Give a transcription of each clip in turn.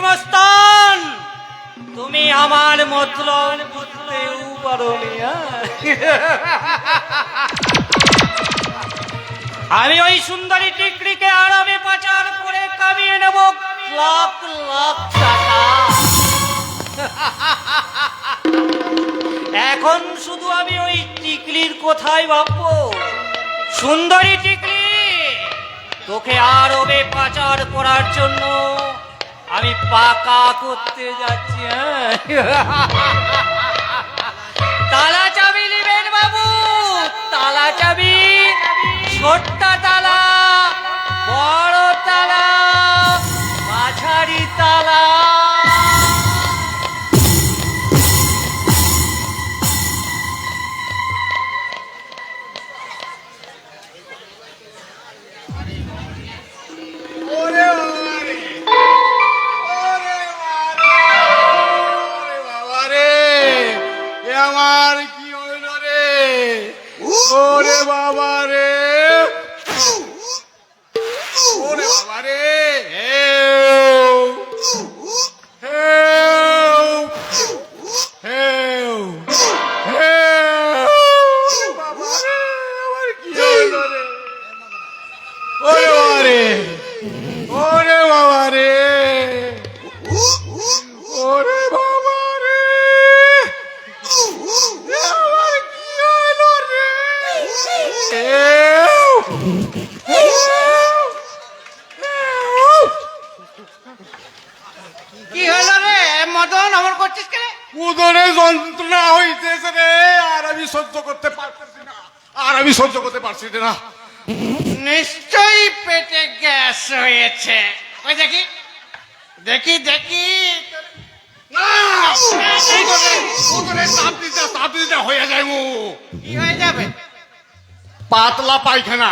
মস্তান তুমি আমার মতলব বুঝতেও হ্যাঁ? আমি ওই সুন্দরী টিকরিকে আরামে পাচার করে কামিয়ে নেব। লাখ লাখ টাকা। এখন শুধু আমি ওই টিকলির কোথায় ভাববো। সুন্দরী টিকলি তোকে আরবে পাচার করার জন্য আমি পাকা করতে যাচ্ছি হ্যাঁ? তালা চাবি নেবেন বাবু, তালা চাবি, ছোট্ট তালা, বড় তালা, মাঝারি তালা কি হলো রে? মদন আমার করছিস কেন? উদরে যন্ত্রণা হইতেছে রে আর আমি সহ্য করতে পারতেছি না। আর আমি সহ্য করতে পারছি না। নিশ্চয়ই পেটে গ্যাস হয়েছে। ওই দেখি দেখি দেখি। না! উদরে উদরে দিতে চাপ দিতে হয়ে যায় মু কি হয়ে যাবে? পাতলা পায়খানা।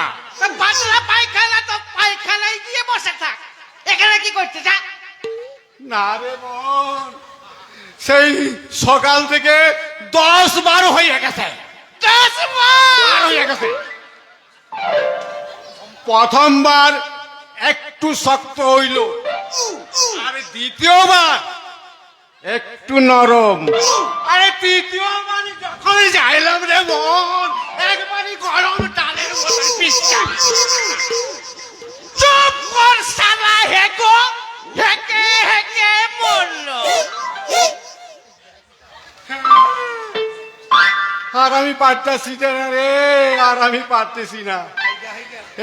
পাতলা পায়খানা তো পায়খানায় গিয়ে বসে থাক। এখানে কি করছিস হ্যাঁ? না রে বোন সেই সকাল থেকে দশ বার হয়ে গেছে। দশ বার? হয়ে গেছে। প্রথমবার একটু শক্ত হইল আর দ্বিতীয়বার একটু নরম। আরে তৃতীয়বার যখন যাইলাম রে বোন একবারই গরম ডালের মতো চুপ কর সালা হেকো হেকে হেকে আর আমি পারতেছি না রে আর আমি পারতেছি না।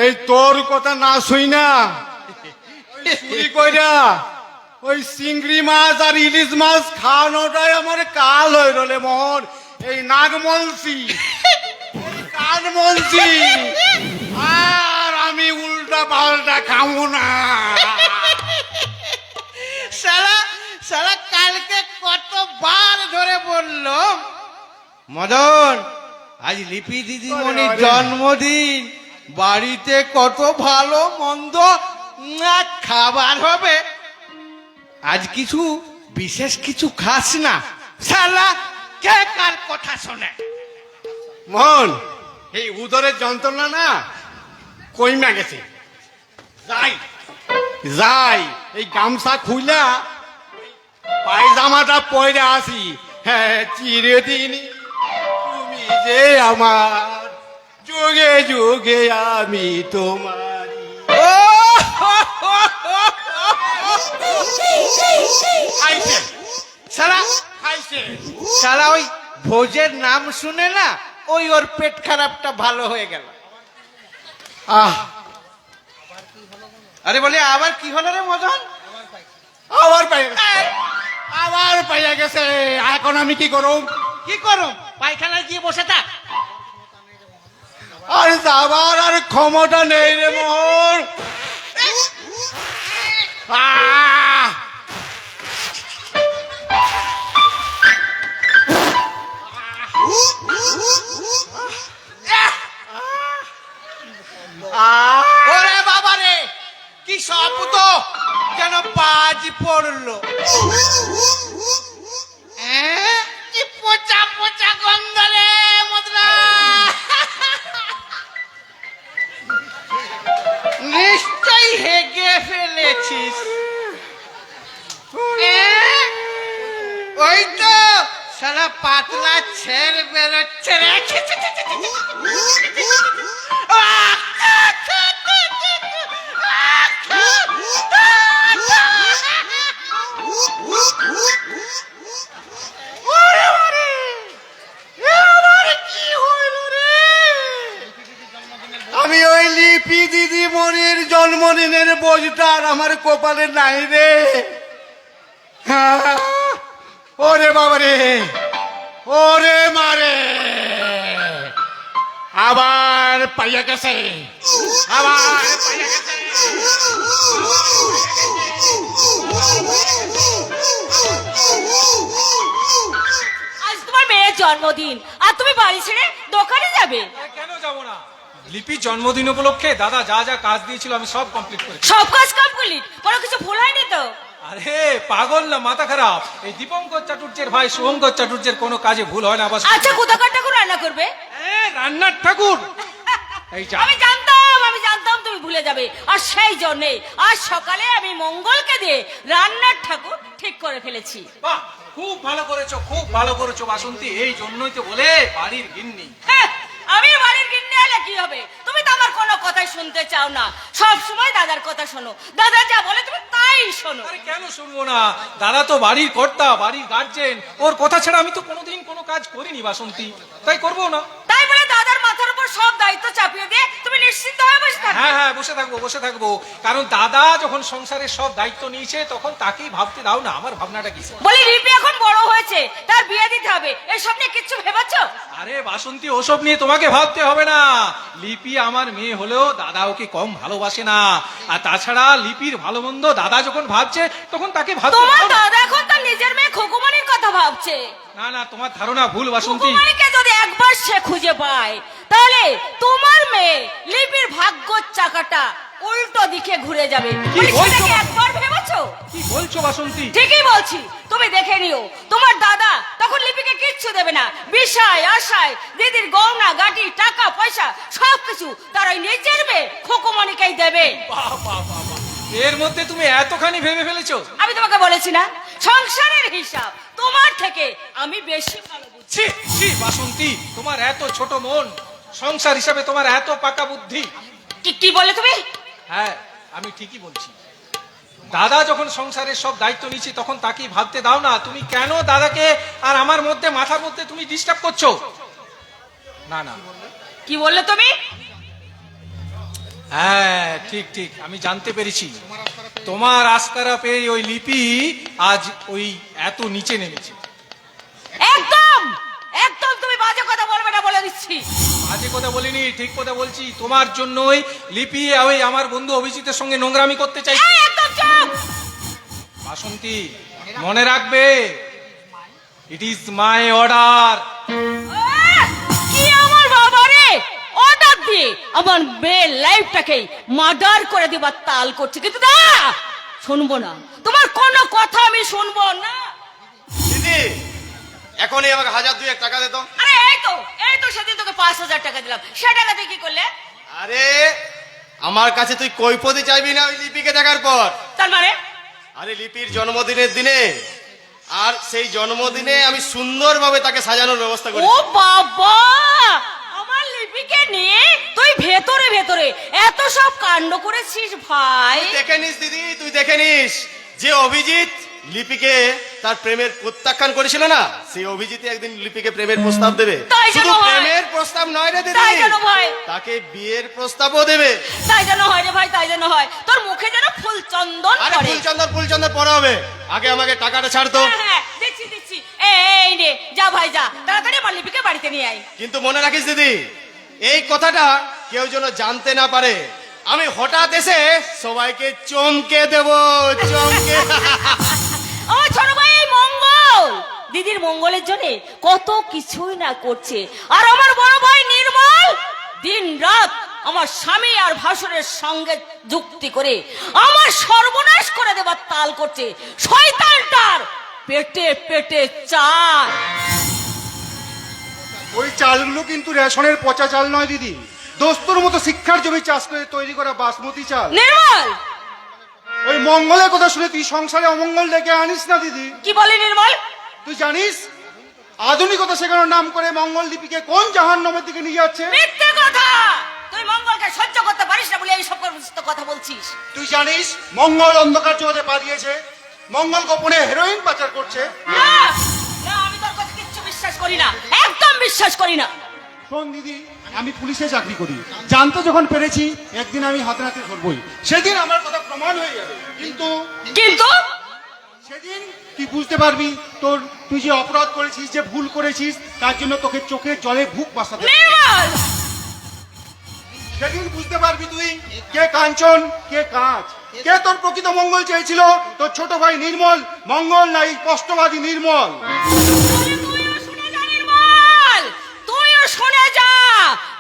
এই তোর কথা না শুই না। কইরা, ওই চিংড়ি মাছ আর ইলিশ মাছ খাওয়ানোটাই আমার কাল হয়ে রলে মোহন। এই নাগমলসি কান মলসি আর আমি উল্টা পাল্টা খাব না। সারা সারা কালকে কতবার ধরে বলল মদন আজ লিপি দিদিমণির আরে, আরে। জন্মদিন। বাড়িতে কত ভালো মন্দ খাবার হবে। আজ কিছু বিশেষ কিছু খাস না। সালা কে কার কথা শোনে? মন এই উদরের যন্ত্রণা না কইমা গেছে। যাই যাই এই গামছা খুইলা পায়জামাটা পরে আসি। হ্যাঁ চিরদিন তুমি যে আমার যুগে যুগে আমি তোমারি খাইছে খাইছে সালা ওই ভোজের নাম শুনে না ওই ওর পেট খারাপটা ভালো হয়ে গেল। আহ। আরে বলে আবার কি হলো রে মদন? আবার পাইয়া গেছে। আবার পাইয়া গেছে। এখন আমি কি করব কি করো পায়খানায় গিয়ে বসে থাক। আরে যাবার আর ক্ষমতা নেই রে মোহন। লিপি দিদিমণির জন্মদিনের বোঝটা আর আমার কপালে নাই রে। হ্যাঁ, ওরে বাবারে ওরে মারে। আবার পাইয়া গেছে আবার পাইয়া গেছে। আজ তোমার মেয়ের জন্মদিন আর তুমি বাড়ি ছেড়ে দোকানে যাবে? কেন যাব না? লিপির জন্মদিন উপলক্ষে দাদা যা যা কাজ দিয়েছিল আমি সব কমপ্লিট করেছি। সব কাজ কমপ্লিট কোনো কিছু ভুল হয়নি তো? আরে পাগল না মাথা খারাপ। এই দীপঙ্কর চাটুর্যের ভাই শুভঙ্কর চাটুর্যের কোনো কাজে ভুল হয় না আবার আচ্ছা কোথাকার ঠাকুর রান্না করবে? এ, রান্নার ঠাকুর। এই যা আমি জানতাম আমি জানতাম তুমি ভুলে যাবে। আর সেই জন্যে আজ সকালে আমি মঙ্গলকে দিয়ে রান্নার ঠাকুর ঠিক করে ফেলেছি। বাহ খুব ভালো করেছ খুব ভালো করেছ বাসন্তী। এই জন্যই তো বলে বাড়ির গিন্নি। হ্যাঁ, আমি বাড়ির কি হবে? তুমি তো আমার কোনো কথাই শুনতে চাও না। সব সময় দাদার কথা শোনো। দাদা যা বলে তুমি তাই শোনো। আরে কেন শুনব না? দাদা তো বাড়ির কর্তা বাড়ির গার্জেন ওর কথা ছাড়া আমি তো কোনোদিন কোনো কাজ করিনি বাসন্তী। তাই করব না? তাই বলে দাদার মাথার উপর সব দায়িত্ব চাপিয়ে দিয়ে তুমি নিশ্চিন্ত হয়ে বসে থাকবে। হ্যাঁ হ্যাঁ বসে থাকব বসে থাকব। কারণ দাদা যখন সংসারের সব দায়িত্ব নিয়েছে তখন তাকেই ভাবতে দাও না আমার ভাবনাটা কি? বলি রিপি এখন বড় হয়েছে তার বিয়ে দিতে হবে। এসব নিয়ে কিচ্ছু ভেবেছো? আরে বাসন্তী ওসব নিয়ে তোমাকে ভাবতে হবে না। লিপি আমার মেয়ে হলেও দাদা ওকে কম ভালোবাসে না। আর তাছাড়া লিপির ভালো মন্দ দাদা যখন ভাবছে তখন তাকে ভাবতে তোমার দাদা এখন তার নিজের মেয়ে খোকুমনির কথা ভাবছে। না না তোমার ধারণা ভুল বাসন্তী। খোকুমনিকে যদি একবার সে খুঁজে পায় তাহলে তোমার মেয়ে লিপির ভাগ্য চাকাটা উল্টো দিকে ঘুরে যাবে। কি বলছো? একবার ভেবেছো? কি বলছো বাসন্তী? ঠিকই বলছি। তুমি দেখে নিও তোমার দাদা তখন লিপিকে কিচ্ছু দেবে না। বিষয় আশায় দিদির গহনা গাটি টাকা পয়সা সবকিছু তার ওই নিজের মেয়ে খোকুমনিকেই দেবে। বাহ, বাহ, বাহ। এর মধ্যে তুমি এতখানি ভেবে ফেলেছো। আমি তোমাকে বলেছি না সংসারের হিসাব। তোমার থেকে আমি বেশি ভালো ছি বাসন্তী তোমার এত ছোট মন সংসার হিসাবে তোমার এত পাকা বুদ্ধি। কি কি বলে তুমি? হ্যাঁ আমি ঠিকই বলছি। দাদা যখন সংসারের সব দায়িত্ব নিচ্ছে তখন তাকেই ভাবতে দাও না তুমি কেন দাদাকে আর আমার মধ্যে মাথার মধ্যে তুমি ডিস্টার্ব করছ? না না। কি বললে তুমি? হ্যাঁ ঠিক ঠিক আমি জানতে পেরেছি। তোমার আস্কারা পেয়ে ওই লিপি আজ ওই এত নিচে নেমেছে। একদম! একদম তুমি বাজে কথা বলবে না বলে দিচ্ছি। আজে কথা বলিনি ঠিক কথা বলছি। তোমার জন্যই লিপি ওই আমার বন্ধু অভিজিতের সঙ্গে নোংরামি করতে চাই। একদম চুপ! বাসন্তী মনে রাখবে? ইট ইজ মাই অর্ডার আমার মেয়ের লাইফটাকে মার্ডার করে দেবার তাল করছে। কিন্তু না শুনব না। তোমার কোনো কথা আমি শুনব না। দিদি এখনই আমাকে হাজার দুয়েক টাকা দে তো। আরে এই তো এই তো সেদিন তোকে পাঁচ হাজার টাকা দিলাম। সে কি করলে? আরে আমার কাছে তুই কৈফতি চাইবি না ওই লিপিকে দেখার পর। তার মানে? আরে লিপির জন্মদিনের দিনে আর সেই জন্মদিনে আমি সুন্দরভাবে তাকে সাজানোর ব্যবস্থা করি ও বাবা! আমার লিপিকে নিয়ে? তুই ভেতরে ভেতরে। এত সব কাণ্ড করেছিস ভাই। দেখে নিস দিদি তুই দেখে নিস। যে অভিজিৎ লিপিকে তার প্রেমের প্রত্যাখ্যান করেছিল না সেই অভিজিৎ একদিন লিপিকে প্রেমের প্রস্তাব দেবে। শুধু প্রেমের প্রস্তাব নয় রে দিদি। তাই যেন হয়। তাকে বিয়ের প্রস্তাবও দেবে। তাই যেন হয় রে ভাই তাই যেন হয়। তোর মুখে যেন ফুল চন্দন আরে পড়ে। ফুলচন্দন ফুলচন্দন পরে হবে। আগে আমাকে টাকাটা ছাড়তো হ্যাঁ হ্যাঁ দিচ্ছি দিচ্ছি। এই নে যা ভাই যা। তাড়াতাড়ি আমার লিপিকে বাড়িতে নিয়ে আয়। কিন্তু মনে রাখিস দিদি এই কথাটা কেউ যেন জানতে না পারে। আমি হঠাৎ এসে সবাইকে চমকে দেব, চমকে আমার ছোট ভাই মঙ্গল! দিদির মঙ্গলের জন্য কত কিছুই না করছে। আর আমার বড় ভাই নির্মল দিন রাত আমার স্বামী আর ভাসুরের সঙ্গে যুক্তি করে আমার সর্বনাশ করে দেবার তাল করছে। শয়তানটার পেটে পেটে চার ওই চালগুলো কিন্তু রেশনের পচা চাল নয় দিদি। দোস্তর মতো শিক্ষার জমি চাষ করে তৈরি করা বাসমতি চাল। নির্মল! ওই মঙ্গলের কথা শুনে তুই সংসারে অমঙ্গল ডেকে আনিস না দিদি। কি বলে নির্মল? তুই জানিস আধুনিকতা শেখানোর নাম করে মঙ্গল লিপিকে কোন জাহান নামের দিকে নিয়ে যাচ্ছে? মিথ্যে কথা! তুই মঙ্গলকে সহ্য করতে পারিস না বলে এই সব কথা বলছিস। তুই জানিস মঙ্গল অন্ধকার জগতে পা দিয়েছে। মঙ্গল গোপনে হেরোইন পাচার করছে। না না আমি তোর কথা কিচ্ছু বিশ্বাস করি না। বিশ্বাস করি না। শোন দিদি আমি পুলিশে চাকরি করি। জানতে যখন পেরেছি একদিন আমি হাতে হাতে ধরবই। সেদিন আমার কথা প্রমাণ হয়ে যাবে। কিন্তু কিন্তু? সেদিন তুই বুঝতে পারবি? তোর তুই যে অপরাধ করেছিস যে ভুল করেছিস তার জন্য তোকে চোখে জলে ভুক বাসাতে সেদিন বুঝতে পারবি তুই কে কাঞ্চন কে কাঁচ কে তোর প্রকৃত মঙ্গল চেয়েছিল? তোর ছোট ভাই নির্মল মঙ্গল নাই স্পষ্টবাদী নির্মল তাহলে তুইও শুনে যা নির্মল তুইও শুনে যা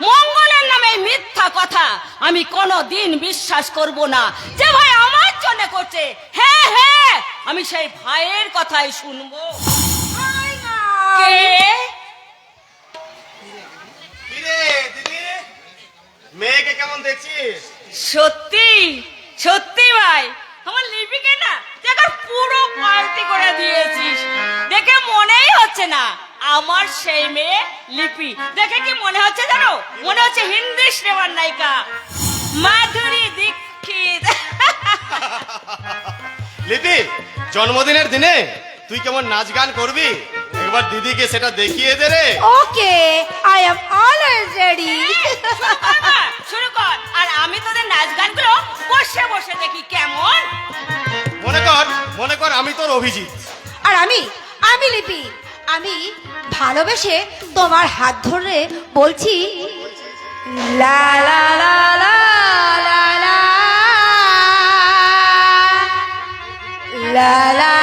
মঙ্গলের নামে এই মিথ্যা কথা আমি কোনো দিন বিশ্বাস করব না। যে ভাই আমার জন্য করছে হ্যাঁ হ্যাঁ আমি সেই ভাইয়ের কথাই শুনব। কে? কিরে দিদি? মেয়েকে কেমন দেখছিস? সত্যি সত্যি ভাই। আমার লিপিকে না পুরো পাল্টি করে দিয়েছিস। দেখে মনেই হচ্ছে না। আমার সেই মেয়ে লিপি। দেখে কি মনে হচ্ছে জানো? মনে হচ্ছে হিন্দি সিনেমার নায়িকা। মাধুরী দীক্ষিত। লিপি জন্মদিনের দিনে তুই কেমন নাচ গান করবি? একবার দিদিকে সেটা দেখিয়ে দে রে। Okay I always ready. বাবা, শুরু কর। আর আমি তোদের নাচ গানগুলো বসে বসে দেখি কেমন? মনে কর মনে কর আমি তোর অভিজিৎ। আর আমি আমি লিপি। আমি ভালোবেসে তোমার হাত ধরে বলছি লা লা লা লা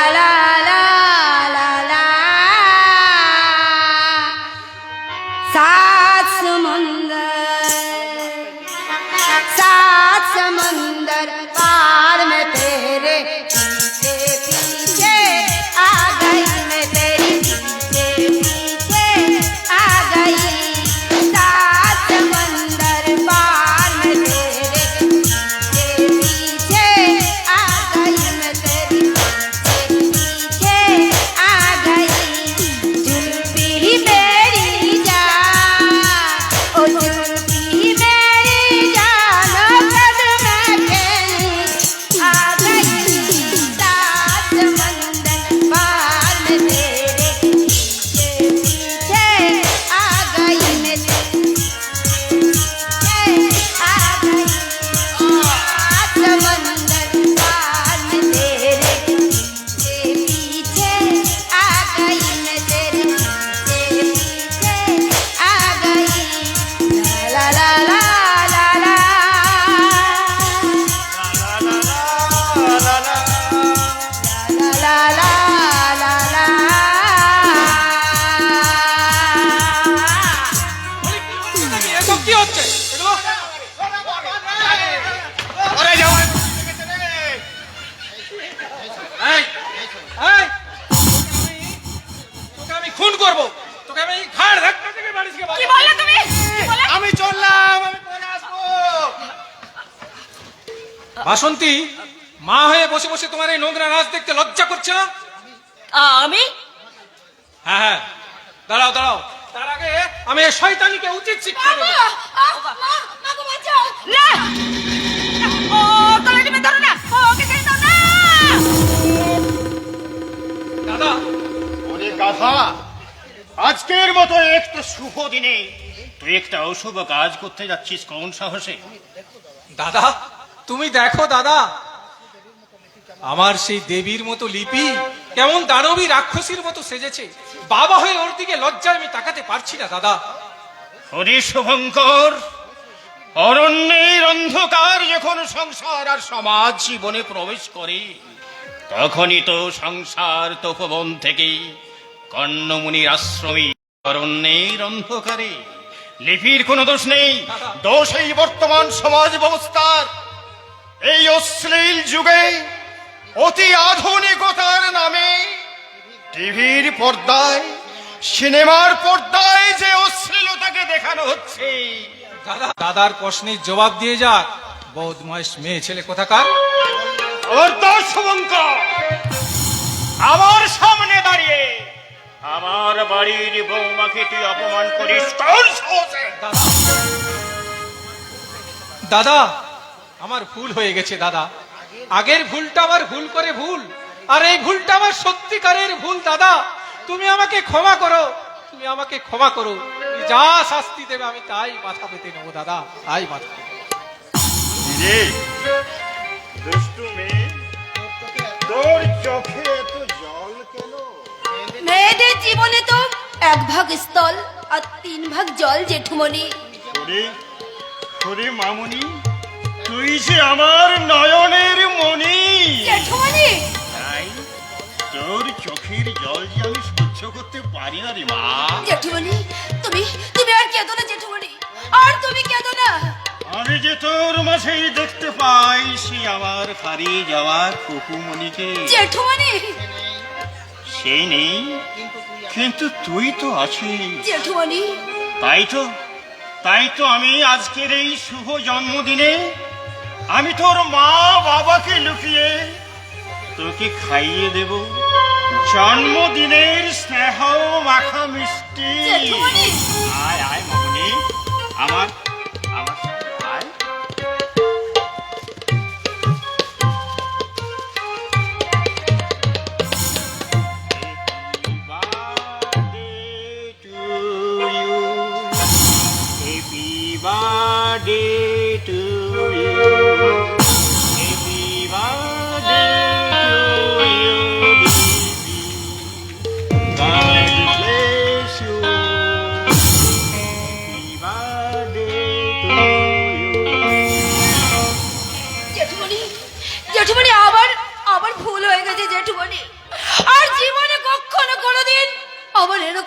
বাসন্তী মা হয়ে বসে বসে তোমার এই নোংরা নাচ দেখতে লজ্জা করছে না? আমি? হ্যাঁ হ্যাঁ। দাঁড়াও দাঁড়াও। তার আগে আমি এই শয়তানিকে উচিত শিক্ষা দেবো। না! ও ধরো না। ও, ওকে ছেড়ে দাও না! দাদা। ওরে গাধা আজকের মতো একটা শুভ দিনে তুই একটা অশুভ কাজ করতে যাচ্ছিস কোন সাহসে? দাদা তুমি দেখো দাদা। আমার সেই দেবীর মতো লিপি কেমন দানবী রাক্ষসীর মতো সেজেছে। বাবা হয়ে ওর দিকে লজ্জায় আমি তাকাতে পারছি না দাদা। হরি শুভঙ্কর অরণ্যের অন্ধকার যখন সংসার আর সমাজ জীবনে প্রবেশ করে তখনই তো সংসার তপবন থেকে কর্ণমুনির আশ্রমে অরণ্যের অন্ধকারে লিপির কোনো দোষ নেই। দোষ এই বর্তমান সমাজ ব্যবস্থার। এই অশ্লীল যুগে অতি আধুনিকতার নামে টিভির পর্দায় সিনেমার পর্দায় যে অশ্লীলতাকে দেখানো হচ্ছে। দাদা দাদার প্রশ্নের জবাব দিয়ে যাক। বদমাইশ মেয়ে ছেলে কোথাকার? আমার সামনে দাঁড়িয়ে আমার বাড়ির বৌমাকে তুই অপমান করিস। দাদা আমার ভুল হয়ে গেছে দাদা। আগের ভুলটা আমার ভুল করে ভুল আর এই ভুলটা আমার সত্যিকারের ভুল দাদা। তুমি আমাকে ক্ষমা করো তুমি আমাকে ক্ষমা করো। যা শাস্তি দেবে আমি তাই মাথা পেতে নেব দাদা তাই মাথা দুষ্টু মেয়ে তোর চোখে এত জল কেন? মেয়েদের জীবনে তো এক ভাগ স্থল আর তিন ভাগ জল জেঠুমনি মামুনি তুই যে আমার নয়নের মনি জেঠুমনি তাই তোর চোখের জল যে আমি সহ্য করতে পারি না রে মা। জেঠুমনি তুমি তুমি আর কেঁদো না জেঠুমনি আর তুমি কেঁদো না। আমি যে তোর মাঝেই দেখতে পাই সে আমার হারিয়ে যাওয়া কুকুমণিকে জেঠুমনি সেই নেই কিন্তু তুই তো আছিস। জেঠুমনি তাই তো তাই তো আমি আজকের এই শুভ জন্মদিনে আমি তোর মা বাবাকে লুকিয়ে তোকে খাইয়ে দেব। জন্মদিনের স্নেহ মাখা মিষ্টি। আয় আয় মনি আমার আমার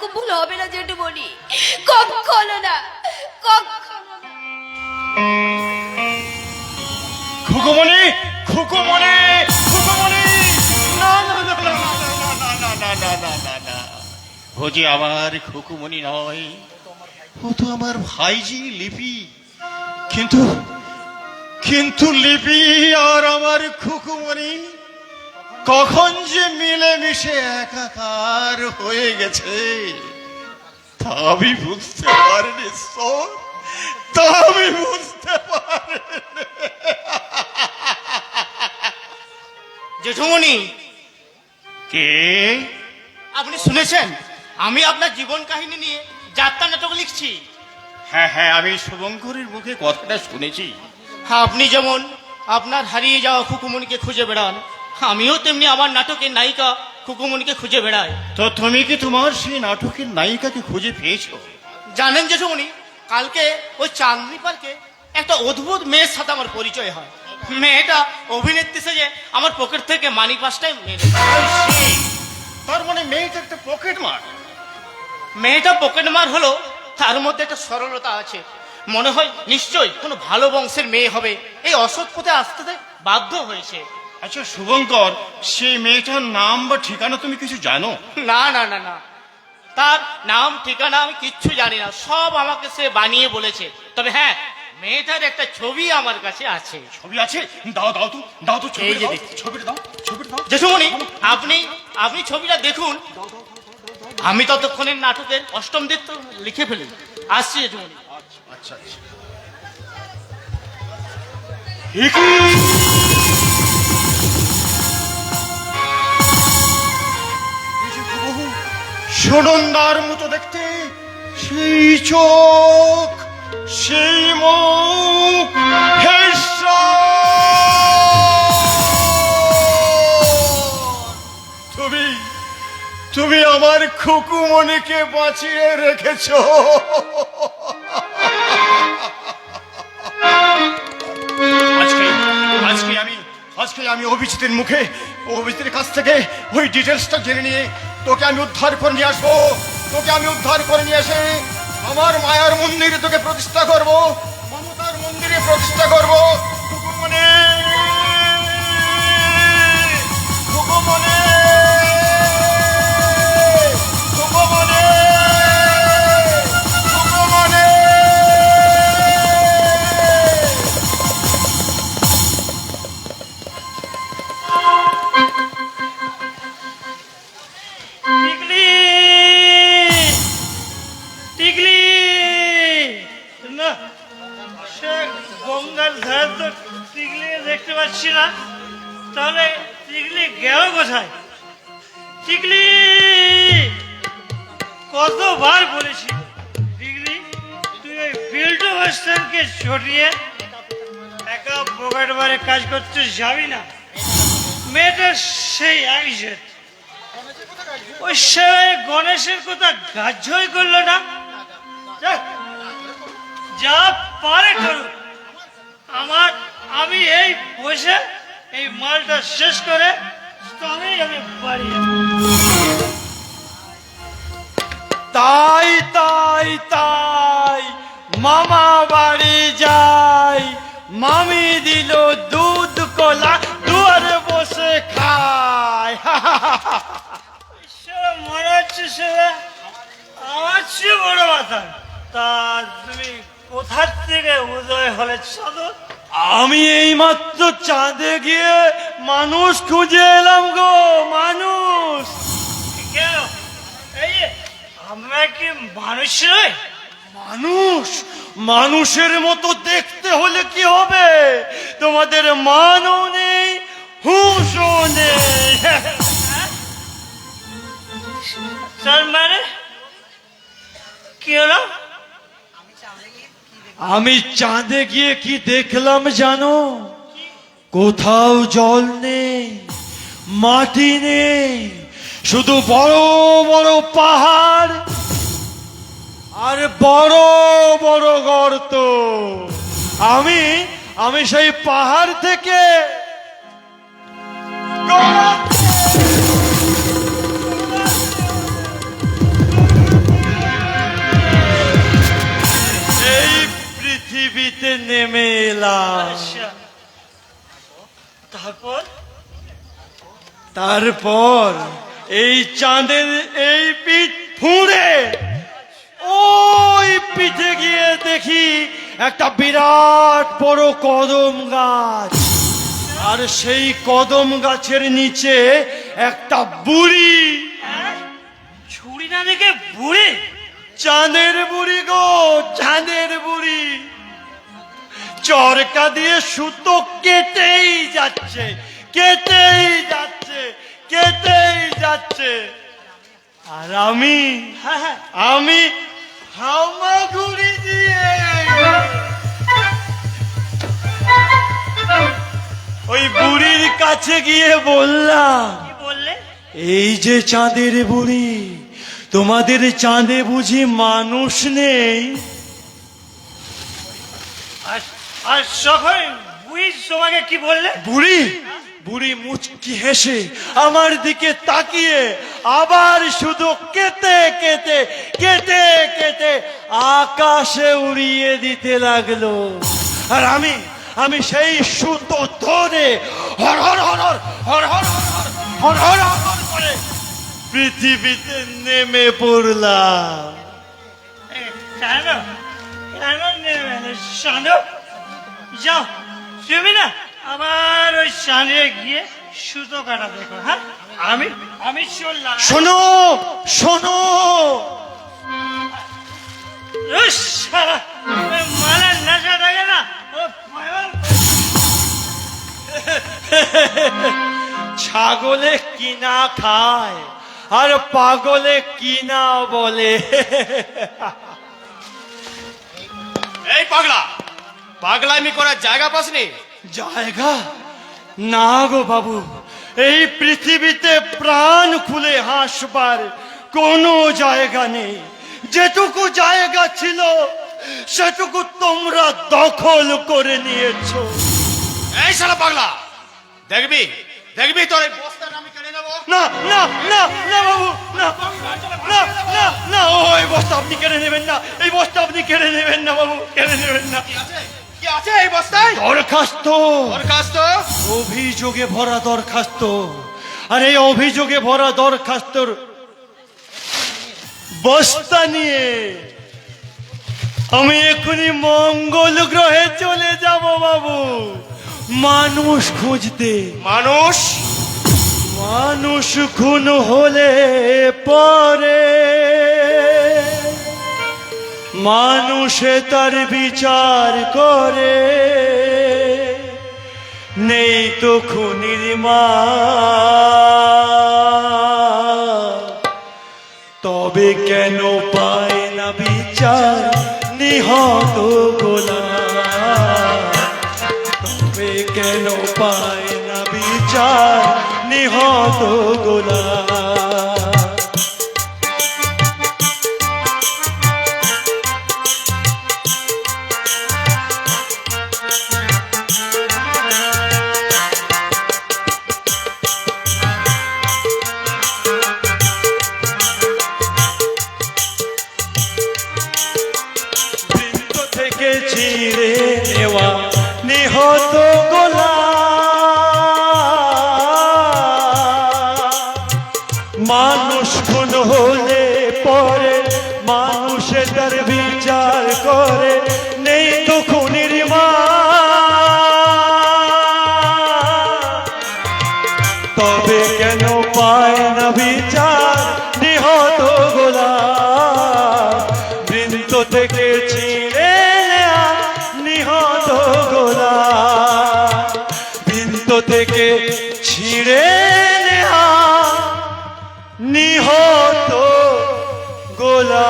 এরকম ভুল হবে না কখনো না কখনো না আমার খুকুমণি নয় ও তো আমার ভাইজি লিপি কিন্তু কিন্তু লিপি আর আমার খুকুমণি কখন যে মিলেমিশে একাকার হয়ে গেছে তা আমি বুঝতে পারিনি সোর। তা আমি বুঝতে পারিনি। জেঠুমণি। কে? আপনি শুনেছেন? আমি আপনার জীবন কাহিনী নিয়ে যাত্রা নাটক লিখছি। হ্যাঁ হ্যাঁ আমি শুভঙ্করের মুখে কথাটা শুনেছি। হ্যাঁ আপনি যেমন আপনার হারিয়ে যাওয়া খুকুমনিকে খুঁজে বেড়ান আমিও তেমনি আমার নাটকের নায়িকা খুকুমনিকে খুঁজে বেড়াই। তো তুমি কি তোমার সেই নাটকের নায়িকাকে খুঁজে পেয়েছ? জানেন জেঠুমনি কালকে ওই চাঁদনি পার্কে একটা অদ্ভুত মেয়ের সাথে আমার পরিচয় হয়। মেয়েটা অভিনেত্রী সেজে আমার পকেট থেকে মানি পাসটাই মেরে তার মানে মেয়েটা একটা পকেট মার মেয়েটা পকেট মার হলো তার মধ্যে একটা সরলতা আছে। মনে হয় নিশ্চয়ই কোনো ভালো বংশের মেয়ে হবে। এই অসৎ পথে আসতে বাধ্য হয়েছে। আচ্ছা শুভঙ্কর সেই মেয়েটার নাম বা ঠিকানা তুমি কিছু জানো? না না না না। তার নাম ঠিকানা আমি কিচ্ছু জানি না। সব আমাকে সে বানিয়ে বলেছে। তবে হ্যাঁ মেয়েটার একটা ছবি আমার কাছে আছে। ছবি আছে? দাও দাও তো দাও তো ছবি দাও। ছবিটা দাও ছবিটা দাও। জেঠুমণি আপনি আপনি ছবিটা দেখুন। আমি ততক্ষণে নাটকের অষ্টম দিক তো লিখে ফেলি। আসছি জেঠুমণি। আচ্ছা আচ্ছা। সুনন্দার মতো দেখতে। সেই চোখ, সেই মুখ তুমি তুমি আমার খুকুমণিকে বাঁচিয়ে রেখেছো। আজকে আমি অভিজিতের মুখে, অভিজিতের কাছ থেকে ওই ডিটেলসটা জেনে নিয়ে তোকে আমি উদ্ধার করে নিয়ে আসব। তোকে আমি উদ্ধার করে নিয়ে এসে আমার মায়ার মন্দিরে তোকে প্রতিষ্ঠা করব। মমতার মন্দিরে প্রতিষ্ঠা করব। মামা বাড়ি যাই। মামি দিল দুধ কলা দুয়ারে বসে খায়। মনে হচ্ছে সে আমার চেয়ে বড় মাথা তা তুমি কোথার থেকে উদয় হলে চাঁদর আমি এই মাত্র চাঁদে গিয়ে মানুষ খুঁজে এলাম গো মানুষ। কেন এই আমরা কি মানুষ নয় মানুষ? মানুষের মতো দেখতে হলে কি হবে? তোমাদের মানও নেই, হুঁশও নেই। কি আমি চাঁদে গিয়ে কি দেখলাম জানো? কোথাও জল নেই, মাটি নেই, শুধু বড় বড় পাহাড় আর বড় বড় গর্ত। আমি আমি সেই পাহাড় থেকে এই পৃথিবীতে নেমে এলাম। আচ্ছা। তারপর? তারপর এই চাঁদের এই পিঠ ফুঁড়ে ওই পিঠে গিয়ে দেখি একটা বিরাট বড় কদম গাছ। আর সেই কদম গাছের নিচে একটা বুড়ি। ছুরি না দেখে বুড়ি? চাঁদের বুড়ি গো চাঁদের বুড়ি। চরকা দিয়ে সুতো কেটেই যাচ্ছে কেটেই যাচ্ছে কেটেই যাচ্ছে। আর আমি হ্যাঁ হ্যাঁ। আমি হামাগুড়ি দিয়ে। ওই বুড়ির কাছে গিয়ে বললাম কি বললে? এই যে চাঁদের বুড়ি তোমাদের চাঁদে বুঝি মানুষ নেই? আর আর সবাই বুড়ি তোমাকে কি বললে? বুড়ি? বুড়ি মুচকি হেসে আমার দিকে তাকিয়ে আবার শুধু কেটে কেটে কেটে কেটে আকাশে উড়িয়ে দিতে লাগল। আর আমি আমি সেই সুতো ধরে হর হর হর হর হর হর হর হর হর করে পৃথিবীতে নেমে পড়লাম। কেন? কেন নেমে যাও, তুমি না আবার ওই সানে গিয়ে সুতো কাটা দেখো হ্যাঁ? আমি আমি চললাম শোনো শোনো। মালার নেশা থাকে না? ছাগলে কিনা খায় আর পাগলে কিনা বলে? এই পাগলা পাগলামি করার জায়গা পাসনি? জায়গা? না গো বাবু এই পৃথিবীতে প্রাণ খুলে হাসবার কোনো জায়গা নেই। যেটুকু জায়গা ছিল সেটুকু তোমরা দখল করে নিয়েছো। এই সারা পাগলা দেখবি? দেখবি তোর এই আমি কেড়ে নেব? না না না না বাবু না না না না ওই বস্তা আপনি কেড়ে নেবেন না এই বস্তা আপনি কেড়ে নেবেন না বাবু কেড়ে নেবেন না। আছে এই বস্তায়? দরখাস্ত। দরখাস্ত? অভিযোগে ভরা দরখাস্ত। আর এই অভিযোগে ভরা দরখাস্তর বস্তা নিয়ে আমি এখনই মঙ্গল গ্রহে চলে যাব বাবু। মানুষ খুঁজতে। মানুষ? মানুষ খুন হলে পরে। মানুষে তার বিচার করে। নেই তো খুনির মা তবে কেন পায় না বিচার? নিহত গোলা তবে কেন পায় না বিচার? নিহত গোলা থেকে ছিঁড়ে নেয়া নিহত গোলা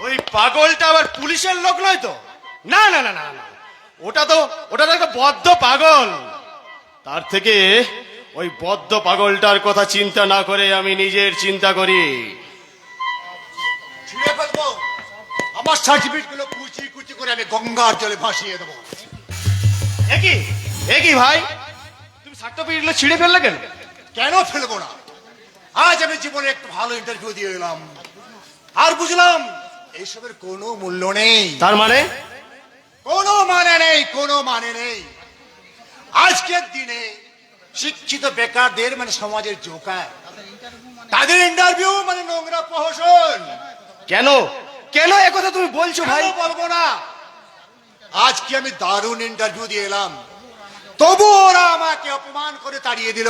ওই পাগলটা আবার পুলিশের লোক নয় তো? না না না না। ওটা তো ওটা তো একটা বদ্ধ পাগল। তার থেকে ওই বদ্ধ পাগলটার কথা চিন্তা না করে আমি নিজের চিন্তা করি। ছিঁড়ে ফেলব। আমার সার্টিফিকেটগুলো কুচি কুচি করে আমি গঙ্গার জলে ভাসিয়ে দেবো। একই একই ভাই? তুমি সার্টিফিকেট ছিঁড়ে ফেললে কেন? কেন ফেলব না? আজ আমি জীবনে একটু ভালো ইন্টারভিউ দিয়ে এলাম। আর বুঝলাম এইসবের কোনো মূল্য নেই। তার মানে? কোনো মানে নেই কোনো মানে নেই। আজকের দিনে শিক্ষিত বেকারদের মানে সমাজের জোকার। তাদের ইন্টারভিউ মানে নোংরা প্রহসন। কেন? কেন একথা তুমি বলছো ভাই? বলব না? আজকে আমি দারুণ ইন্টারভিউ দিয়ে এলাম। তবু ওরা আমাকে অপমান করে তাড়িয়ে দিল।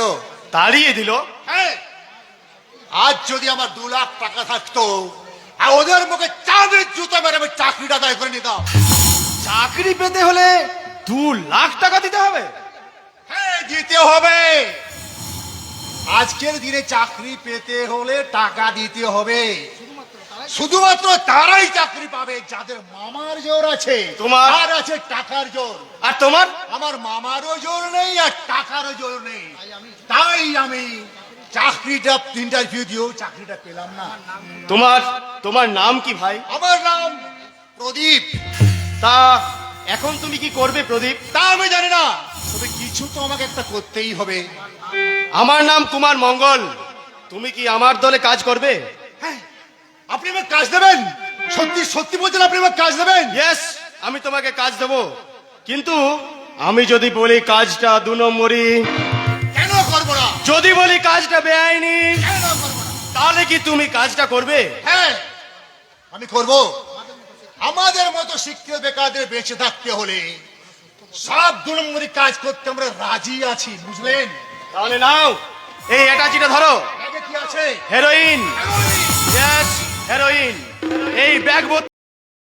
তাড়িয়ে দিল? হ্যাঁ। আজ যদি আমার দু লাখ টাকা থাকতো আর ওদের মুখে চাঁদের জুতো মেরে আমি চাকরিটা আদায় করে নিতাম। চাকরি পেতে হলে দু লাখ টাকা দিতে হবে? দিতে হবে। আজকের দিনে চাকরি পেতে হলে টাকা দিতে হবে। শুধুমাত্র তারাই চাকরি পাবে যাদের মামার জোর আছে তোমার? আর আছে টাকার জোর। আর তোমার? আমার মামারও জোর নেই আর টাকারও জোর নেই। তাই আমি চাকরিটা ইন্টারভিউ দিয়েও চাকরিটা পেলাম না। তোমার তোমার নাম কি ভাই? আমার নাম প্রদীপ। তা এখন তুমি কি করবে প্রদীপ? তা আমি জানি না। তবে কিছু তো আমাকে একটা করতেই হবে। আমার নাম কুমার মঙ্গল। তুমি কি আমার দলে কাজ করবে? হ্যাঁ আপনি আমাকে কাজ দেবেন? সত্যি সত্যি বলছেন আপনি আমাকে কাজ দেবেন? ইয়েস আমি তোমাকে কাজ দেব। কিন্তু আমি যদি বলি কাজটা দু নম্বরই। কেন করব না? যদি বলি কাজটা বেআইনি কেন করব না? তাহলে কি তুমি কাজটা করবে? হ্যাঁ আমি করব। আমাদের মতো শিক্ষিত বেকারদের বেঁচে থাকতে হলে সব দু নম্বরই কাজ করতে আমরা রাজি আছি বুঝলেন? তাহলে নাও। এই অ্যাটাচিটা ধরো। কি আছে? হেরোইন হেরোইন এই ব্যাগ